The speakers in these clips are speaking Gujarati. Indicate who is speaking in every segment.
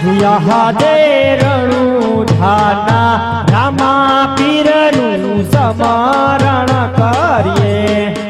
Speaker 1: યહાદે રણુ થાના રામા પીરનું સમરણ કરીએ.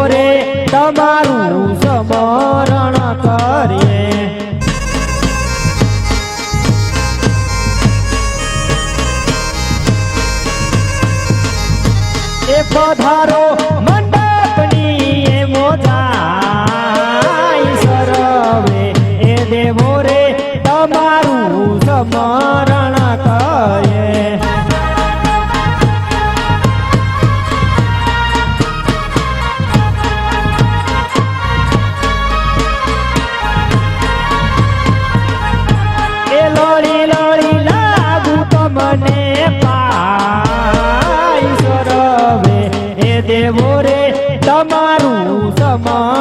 Speaker 2: તમારું સમર মা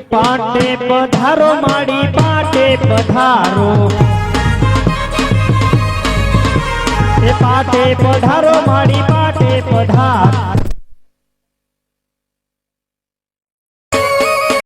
Speaker 2: પાટે પધારો માડી પાટે પધારો. એ પાટે પધારો માડી પાટે પધાર.